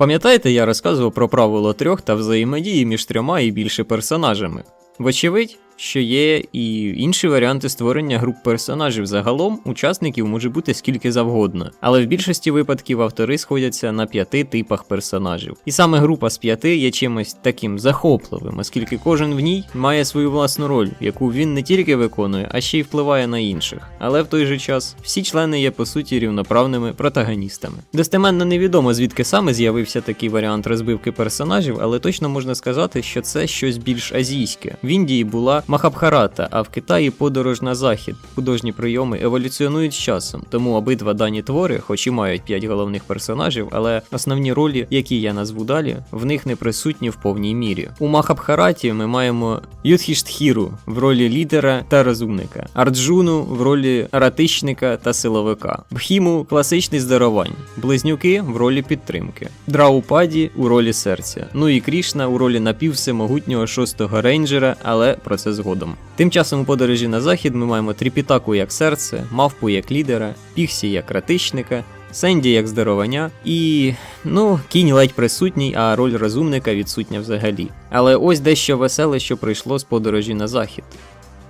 Пам'ятаєте, я розказував про правило трьох та взаємодії між трьома і більше персонажами? Вочевидь, що є і інші варіанти створення груп персонажів. Загалом учасників може бути скільки завгодно, але в більшості випадків автори сходяться на п'яти типах персонажів. І саме група з п'яти є чимось таким захопливим, оскільки кожен в ній має свою власну роль, яку він не тільки виконує, а ще й впливає на інших. Але в той же час всі члени є по суті рівноправними протагоністами. Достеменно невідомо звідки саме з'явився такий варіант розбивки персонажів, але точно можна сказати, що це щось більш азійське. В Індії була Махабхарата, а в Китаї подорож на захід. Художні прийоми еволюціонують з часом, тому обидва дані твори, хоч і мають п'ять головних персонажів, але основні ролі, які я назву далі, в них не присутні в повній мірі. У Махабхараті ми маємо Юдхіштхіру в ролі лідера та розумника, Арджуну в ролі ратичника та силовика, Бхіму класичний здарувань, близнюки в ролі підтримки, Драупаді у ролі серця, ну і Крішна у ролі напівсемогутнього шостого рейнджера, але про це згодом. Тим часом у подорожі на захід ми маємо Тріпітаку як серце, мавпу як лідера, Піксі як ратичника. Сенді як здарування, і ну, кінь ледь присутній, а роль розумника відсутня взагалі. Але ось дещо веселе, що прийшло з подорожі на захід.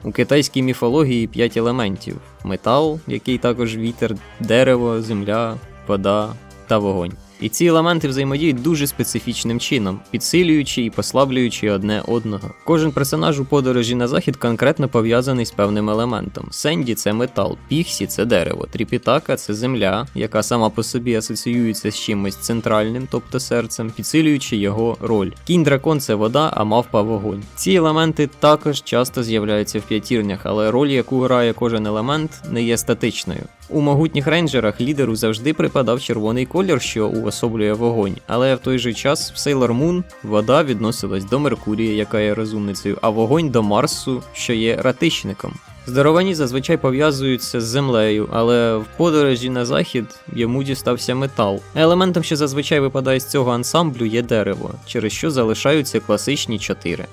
У китайській міфології п'ять елементів: метал, який також вітер, дерево, земля, вода та вогонь. І ці елементи взаємодіють дуже специфічним чином, підсилюючи і послаблюючи одне одного. Кожен персонаж у подорожі на захід конкретно пов'язаний з певним елементом. Сенді це метал, піхсі це дерево, тріпітака це земля, яка сама по собі асоціюється з чимось центральним, тобто серцем, підсилюючи його роль. Кінь дракон це вода, а мавпа вогонь. Ці елементи також часто з'являються в п'ятірнях, але роль, яку грає кожен елемент, не є статичною. У могутніх рейнджерах лідеру завжди припадав червоний колір, що уособлює вогонь, але в той же час в Sailor Moon вода відносилась до Меркурія, яка є розумницею, а вогонь до Марсу, що є ратичником. Здаровані зазвичай пов'язуються з землею, але в подорожі на захід йому дістався метал. Елементом, що зазвичай випадає з цього ансамблю, є дерево, через що залишаються класичні чотири.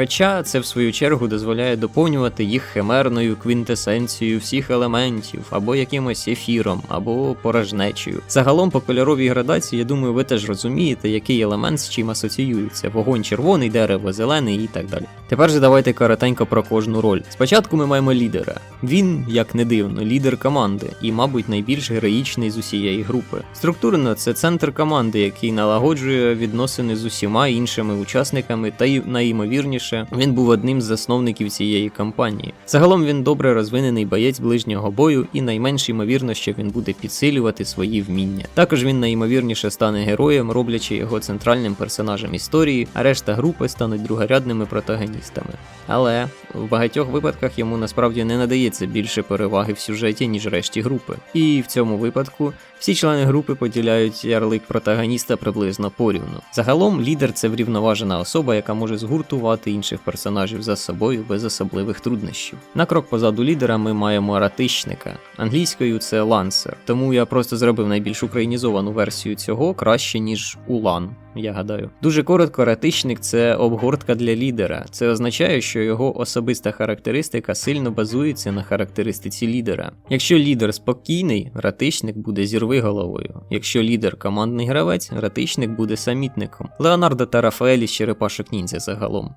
Хоча це в свою чергу дозволяє доповнювати їх химерною квінтесенцією всіх елементів, або якимось ефіром, або порожнечею. Загалом по кольоровій градації, я думаю, ви теж розумієте, який елемент з чим асоціюється: вогонь червоний, дерево, зелений і так далі. Тепер же давайте коротенько про кожну роль. Спочатку ми маємо лідера. Він, як не дивно, лідер команди і, мабуть, найбільш героїчний з усієї групи. Структурно це центр команди, який налагоджує відносини з усіма іншими учасниками, та й найімовірніше він був одним з засновників цієї кампанії. Загалом він добре розвинений боєць ближнього бою, і найменш ймовірно, що він буде підсилювати свої вміння. Також він найімовірніше стане героєм, роблячи його центральним персонажем історії, а решта групи стануть другорядними протагоністами. Але в багатьох випадках йому насправді не надається більше переваги в сюжеті, ніж решті групи. І в цьому випадку всі члени групи поділяють ярлик протагоніста приблизно порівну. Загалом лідер це врівноважена особа, яка може згуртувати інших персонажів за собою без особливих труднощів. На крок позаду лідера ми маємо ратичника. Англійською це лансер, тому я просто зробив найбільш українізовану версію цього краще ніж улан. Я гадаю, дуже коротко, ратичник це обгортка для лідера. Це означає, що його особиста характеристика сильно базується на характеристиці лідера. Якщо лідер спокійний, ратичник буде зірви головою. Якщо лідер командний гравець, ратичник буде самітником. Леонардо та Рафаелі з черепашок ніндзя загалом.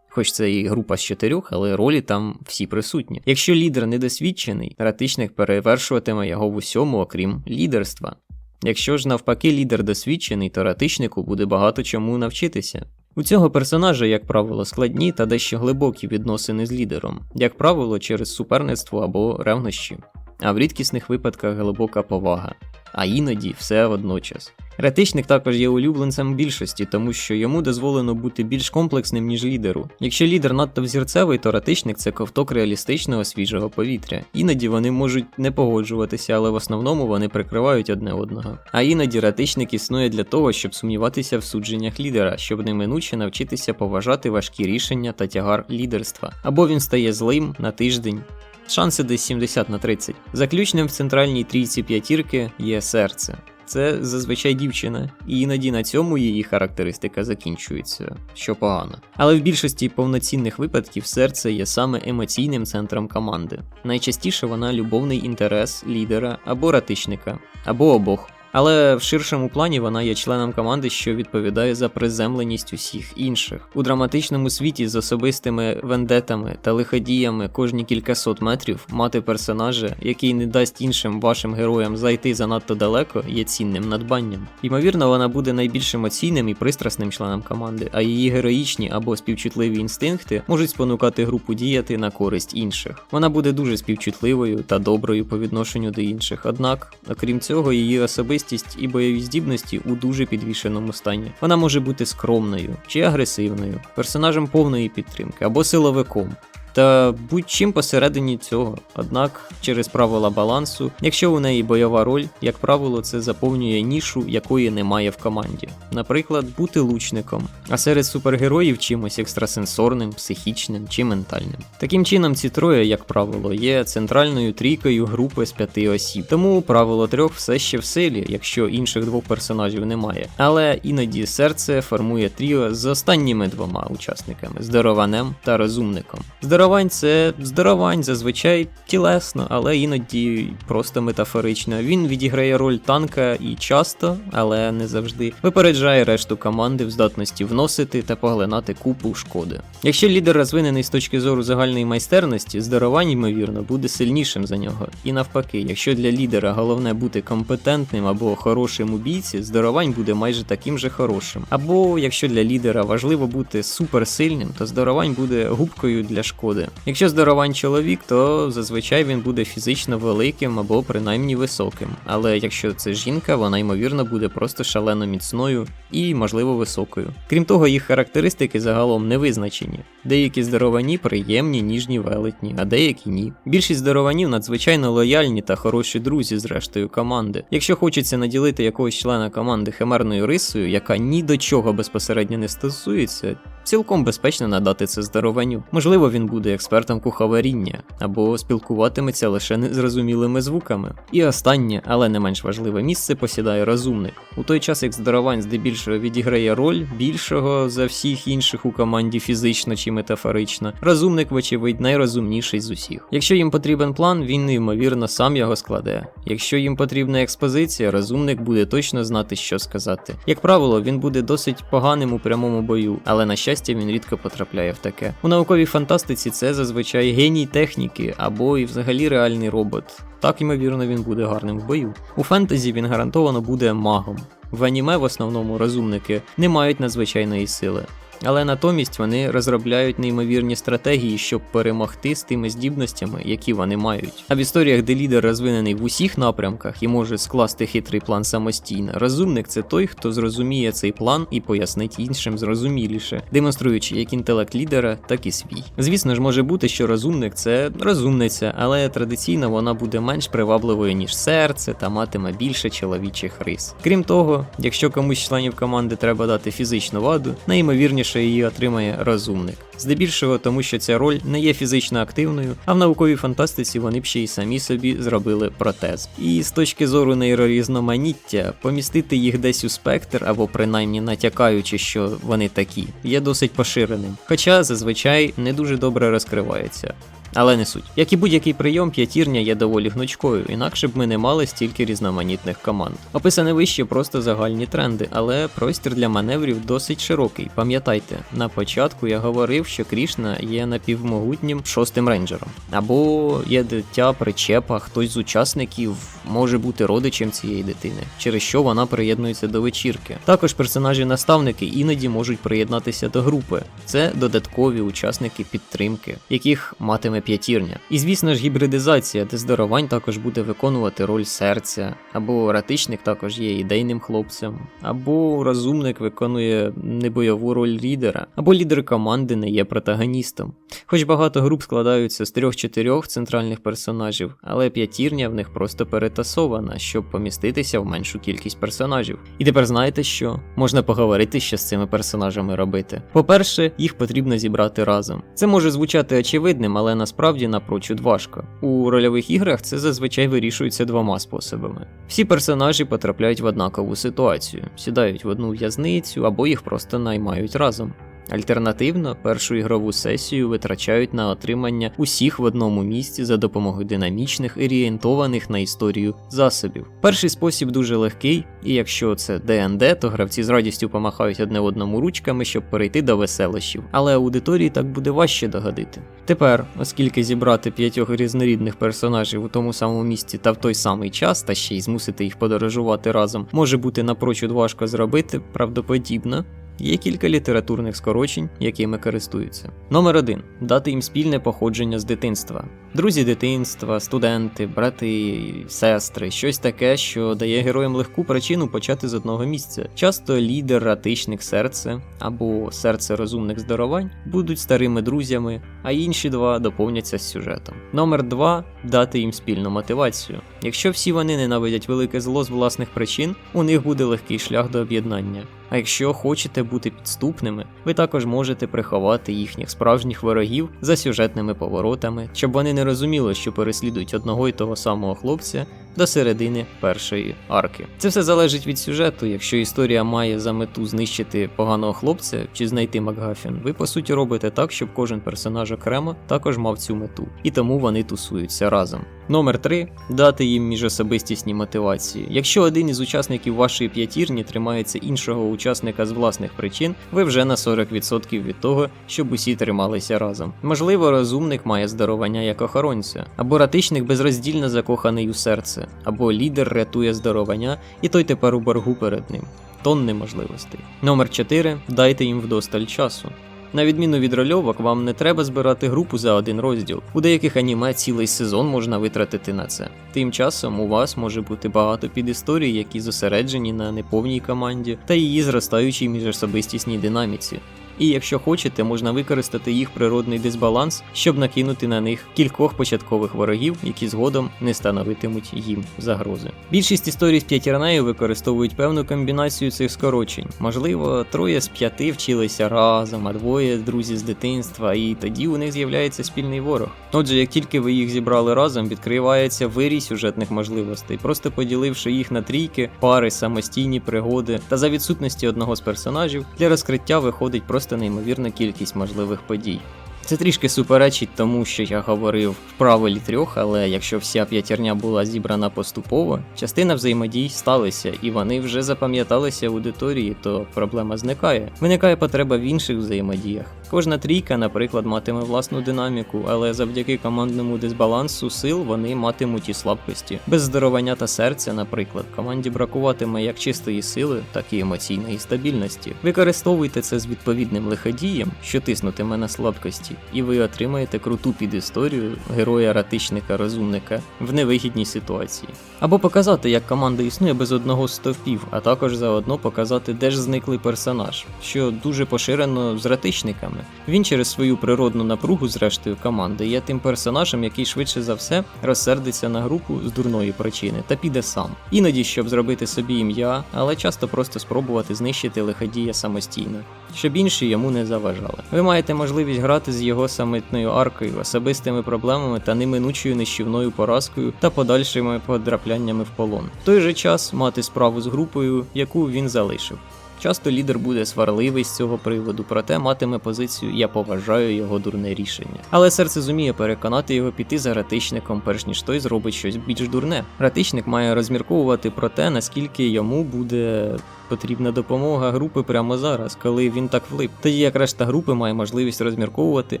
Хоч це і група з чотирьох, але ролі там всі присутні. Якщо лідер недосвідчений, ратичник перевершуватиме його в усьому, окрім лідерства. Якщо ж навпаки лідер досвідчений, то ратичнику буде багато чому навчитися. У цього персонажа, як правило, складні та дещо глибокі відносини з лідером, як правило, через суперництво або ревнощі, а в рідкісних випадках глибока повага, а іноді все водночас. Ретичник також є улюбленцем більшості, тому що йому дозволено бути більш комплексним, ніж лідеру. Якщо лідер надто взірцевий, то ратичник це ковток реалістичного свіжого повітря. Іноді вони можуть не погоджуватися, але в основному вони прикривають одне одного. А іноді ратичник існує для того, щоб сумніватися в судженнях лідера, щоб неминуче навчитися поважати важкі рішення та тягар лідерства. Або він стає злим на тиждень. Шанси десь 70 на 30. Заключним в центральній трійці п'ятірки є серце це зазвичай дівчина, і іноді на цьому її характеристика закінчується, що погано. Але в більшості повноцінних випадків серце є саме емоційним центром команди. Найчастіше вона любовний інтерес лідера або ратичника, або обох. Але в ширшому плані вона є членом команди, що відповідає за приземленість усіх інших. У драматичному світі з особистими вендетами та лиходіями кожні кількасот метрів мати персонажа, який не дасть іншим вашим героям зайти занадто далеко, є цінним надбанням. Ймовірно, вона буде найбільш емоційним і пристрасним членом команди, а її героїчні або співчутливі інстинкти можуть спонукати групу діяти на користь інших. Вона буде дуже співчутливою та доброю по відношенню до інших. Однак, окрім цього, її особистість і бойові здібності у дуже підвішеному стані. Вона може бути скромною чи агресивною, персонажем повної підтримки або силовиком. Та будь-чим посередині цього. Однак, через правила балансу, якщо у неї бойова роль, як правило, це заповнює нішу, якої немає в команді. Наприклад, бути лучником, а серед супергероїв чимось екстрасенсорним, психічним чи ментальним. Таким чином, ці троє, як правило, є центральною трійкою групи з п'яти осіб. Тому правило трьох все ще в силі, якщо інших двох персонажів немає. Але іноді серце формує тріо з останніми двома учасниками здорованем та розумником. Здоровань це здоровань, зазвичай тілесно, але іноді просто метафорично. Він відіграє роль танка і часто, але не завжди, випереджає решту команди в здатності вносити та поглинати купу шкоди. Якщо лідер розвинений з точки зору загальної майстерності, здоровань, ймовірно, буде сильнішим за нього. І навпаки, якщо для лідера головне бути компетентним або хорошим у бійці, здоровань буде майже таким же хорошим. Або якщо для лідера важливо бути суперсильним, то здоровань буде губкою для шкоди. Якщо здоровань чоловік, то зазвичай він буде фізично великим або принаймні високим. Але якщо це жінка, вона ймовірно буде просто шалено міцною і, можливо, високою. Крім того, їх характеристики загалом не визначені. Деякі здоровані приємні, ніжні, велетні, а деякі ні. Більшість здорованів надзвичайно лояльні та хороші друзі з рештою команди. Якщо хочеться наділити якогось члена команди химерною рисою, яка ні до чого безпосередньо не стосується, цілком безпечно надати це здорованню. Можливо, він буде експертом куховаріння або спілкуватиметься лише незрозумілими звуками. І останнє, але не менш важливе місце посідає розумник. У той час, як здоровань здебільшого відіграє роль більшого за всіх інших у команді фізично чи метафорично, розумник, вочевидь, найрозумніший з усіх. Якщо їм потрібен план, він ймовірно сам його складе. Якщо їм потрібна експозиція, розумник буде точно знати, що сказати. Як правило, він буде досить поганим у прямому бою, але на щастя він рідко потрапляє в таке. У науковій фантастиці це зазвичай геній техніки або і взагалі реальний робот. Так ймовірно він буде гарним в бою. У фентезі він гарантовано буде магом. В аніме в основному розумники не мають надзвичайної сили. Але натомість вони розробляють неймовірні стратегії, щоб перемогти з тими здібностями, які вони мають. А в історіях, де лідер розвинений в усіх напрямках і може скласти хитрий план самостійно, розумник це той, хто зрозуміє цей план і пояснить іншим зрозуміліше, демонструючи як інтелект лідера, так і свій. Звісно ж, може бути, що розумник це розумниця, але традиційно вона буде менш привабливою ніж серце та матиме більше чоловічих рис. Крім того, якщо комусь з членів команди треба дати фізичну ваду, найімовірніше найчастіше її отримає розумник. Здебільшого, тому що ця роль не є фізично активною, а в науковій фантастиці вони б ще й самі собі зробили протез. І з точки зору нейрорізноманіття, помістити їх десь у спектр, або принаймні натякаючи, що вони такі, є досить поширеним. Хоча зазвичай не дуже добре розкривається. Але не суть. Як і будь-який прийом, п'ятірня є доволі гнучкою, інакше б ми не мали стільки різноманітних команд. Описане вище просто загальні тренди, але простір для маневрів досить широкий. Пам'ятайте, на початку я говорив, що Крішна є напівмогутнім шостим рейнджером. Або є дитя причепа, хтось з учасників може бути родичем цієї дитини, через що вона приєднується до вечірки. Також персонажі-наставники іноді можуть приєднатися до групи. Це додаткові учасники підтримки, яких матиме п'ятірня. І звісно ж, гібридизація, де здоровань також буде виконувати роль серця, або ратичник також є ідейним хлопцем, або розумник виконує небойову роль лідера, або лідер команди не є протагоністом. Хоч багато груп складаються з трьох-чотирьох центральних персонажів, але п'ятірня в них просто перетасована, щоб поміститися в меншу кількість персонажів. І тепер знаєте що? Можна поговорити, що з цими персонажами робити. По-перше, їх потрібно зібрати разом. Це може звучати очевидним, але насправді напрочуд важко. У рольових іграх це зазвичай вирішується двома способами. Всі персонажі потрапляють в однакову ситуацію, сідають в одну в'язницю або їх просто наймають разом. Альтернативно, першу ігрову сесію витрачають на отримання усіх в одному місці за допомогою динамічних і орієнтованих на історію засобів. Перший спосіб дуже легкий, і якщо це ДНД, то гравці з радістю помахають одне одному ручками, щоб перейти до веселощів, але аудиторії так буде важче догодити. Тепер, оскільки зібрати п'ятьох різнорідних персонажів у тому самому місці та в той самий час, та ще й змусити їх подорожувати разом, може бути напрочуд важко зробити, правдоподібно. Є кілька літературних скорочень, якими користуються. Номер 1. Дати їм спільне походження з дитинства. Друзі дитинства, студенти, брати, сестри, щось таке, що дає героям легку причину почати з одного місця. Часто лідер, ратичник серце або серце розумних здарувань будуть старими друзями, а інші два доповняться з сюжетом. Номер 2. Дати їм спільну мотивацію. Якщо всі вони ненавидять велике зло з власних причин, у них буде легкий шлях до об'єднання. А якщо хочете бути підступними, ви також можете приховати їхніх справжніх ворогів за сюжетними поворотами, щоб вони не розуміли, що переслідують одного і того самого хлопця до середини першої арки. Це все залежить від сюжету. Якщо історія має за мету знищити поганого хлопця чи знайти Макгафін, ви по суті робите так, щоб кожен персонаж окремо також мав цю мету, і тому вони тусуються разом. Номер 3. дати їм міжособистісні мотивації. Якщо один із учасників вашої п'ятірні тримається іншого учасника з власних причин, ви вже на 40% від того, щоб усі трималися разом. Можливо, розумник має здарування як охоронця, або ратичник безроздільно закоханий у серце, або лідер рятує здарування, і той тепер у боргу перед ним. Тонни можливостей. Номер 4. Дайте їм вдосталь часу. На відміну від рольовок, вам не треба збирати групу за один розділ. У деяких аніме цілий сезон можна витратити на це. Тим часом у вас може бути багато підісторій, які зосереджені на неповній команді та її зростаючій міжособистісній динаміці. І якщо хочете, можна використати їх природний дисбаланс, щоб накинути на них кількох початкових ворогів, які згодом не становитимуть їм загрози. Більшість історій з п'ятірнею використовують певну комбінацію цих скорочень. Можливо, троє з п'яти вчилися разом, а двоє друзі з дитинства, і тоді у них з'являється спільний ворог. Отже, як тільки ви їх зібрали разом, відкривається вирій сюжетних можливостей, просто поділивши їх на трійки, пари, самостійні пригоди та за відсутності одного з персонажів для розкриття виходить просто неймовірна кількість можливих подій. Це трішки суперечить тому, що я говорив в правилі трьох, але якщо вся п'ятірня була зібрана поступово, частина взаємодій сталися, і вони вже запам'яталися аудиторії, то проблема зникає. Виникає потреба в інших взаємодіях. Кожна трійка, наприклад, матиме власну динаміку, але завдяки командному дисбалансу сил вони матимуть і слабкості. Без здоровання та серця, наприклад, команді бракуватиме як чистої сили, так і емоційної стабільності. Використовуйте це з відповідним лиходієм, що тиснутиме на слабкості і ви отримаєте круту підісторію героя ратичника розумника в невигідній ситуації. Або показати, як команда існує без одного з стовпів, а також заодно показати, де ж зниклий персонаж, що дуже поширено з ратичниками. Він через свою природну напругу, зрештою, команди є тим персонажем, який швидше за все розсердиться на групу з дурної причини та піде сам. Іноді, щоб зробити собі ім'я, але часто просто спробувати знищити лиходія самостійно, щоб інші йому не заважали. Ви маєте можливість грати з його самітною аркою, особистими проблемами та неминучою нищівною поразкою та подальшими подрапляннями в полон. В той же час мати справу з групою, яку він залишив. Часто лідер буде сварливий з цього приводу, проте матиме позицію Я поважаю його дурне рішення. Але серце зуміє переконати його піти за ратичником, перш ніж той зробить щось більш дурне. Ратичник має розмірковувати про те, наскільки йому буде потрібна допомога групи прямо зараз, коли він так влип. Тоді як решта групи має можливість розмірковувати,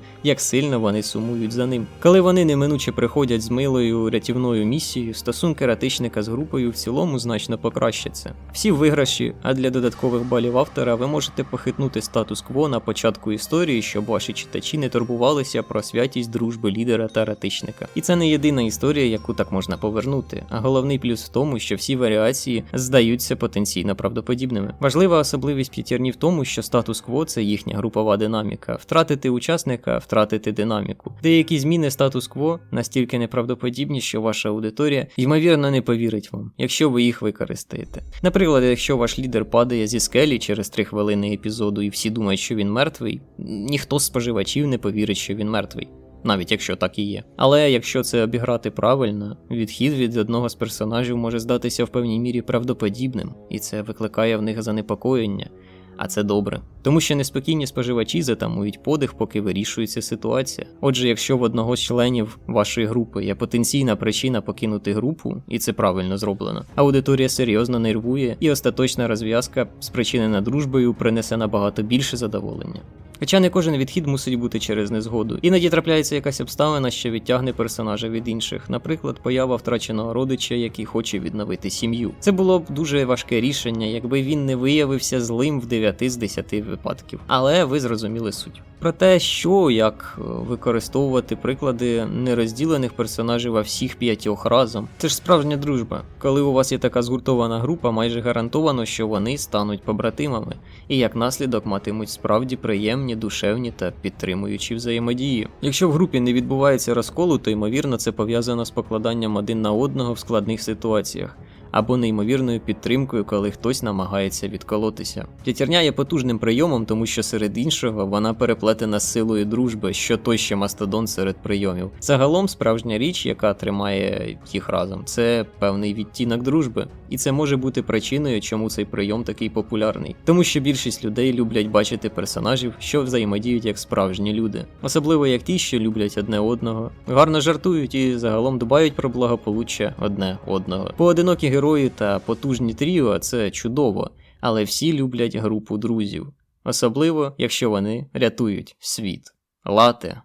як сильно вони сумують за ним. Коли вони неминуче приходять з милою рятівною місією, стосунки ратичника з групою в цілому значно покращаться. Всі виграші, а для додаткових балів автора ви можете похитнути статус-кво на початку історії, щоб ваші читачі не турбувалися про святість дружби лідера та ратичника. І це не єдина історія, яку так можна повернути. А головний плюс в тому, що всі варіації здаються потенційно правдоподібними. Важлива особливість п'ятірні в тому, що статус-кво це їхня групова динаміка. Втратити учасника, втратити динаміку. Деякі зміни статус-кво настільки неправдоподібні, що ваша аудиторія ймовірно не повірить вам, якщо ви їх використаєте. Наприклад, якщо ваш лідер падає зі скелі через 3 хвилини епізоду, і всі думають, що він мертвий, ніхто з споживачів не повірить, що він мертвий. Навіть якщо так і є. Але якщо це обіграти правильно, відхід від одного з персонажів може здатися в певній мірі правдоподібним, і це викликає в них занепокоєння. А це добре, тому що неспокійні споживачі затамують подих, поки вирішується ситуація. Отже, якщо в одного з членів вашої групи є потенційна причина покинути групу, і це правильно зроблено, аудиторія серйозно нервує, і остаточна розв'язка, спричинена дружбою, принесе набагато більше задоволення. Хоча не кожен відхід мусить бути через незгоду. Іноді трапляється якась обставина, що відтягне персонажа від інших, наприклад, поява втраченого родича, який хоче відновити сім'ю. Це було б дуже важке рішення, якби він не виявився злим в 9 з 10 випадків. Але ви зрозуміли суть. Про те, що як е, використовувати приклади нерозділених персонажів а всіх п'ятьох разом. Це ж справжня дружба. Коли у вас є така згуртована група, майже гарантовано, що вони стануть побратимами, і як наслідок матимуть справді приємні, душевні та підтримуючі взаємодії. Якщо в групі не відбувається розколу, то ймовірно це пов'язано з покладанням один на одного в складних ситуаціях. Або неймовірною підтримкою, коли хтось намагається відколотися. Тятірня є потужним прийомом, тому що серед іншого вона переплетена силою дружби, що той ще мастодон серед прийомів. Загалом справжня річ, яка тримає їх разом, це певний відтінок дружби, і це може бути причиною, чому цей прийом такий популярний. Тому що більшість людей люблять бачити персонажів, що взаємодіють як справжні люди, особливо як ті, що люблять одне одного, гарно жартують і загалом дбають про благополуччя одне одного. Поодинокі герої та потужні тріо це чудово, але всі люблять групу друзів, особливо якщо вони рятують світ. Лате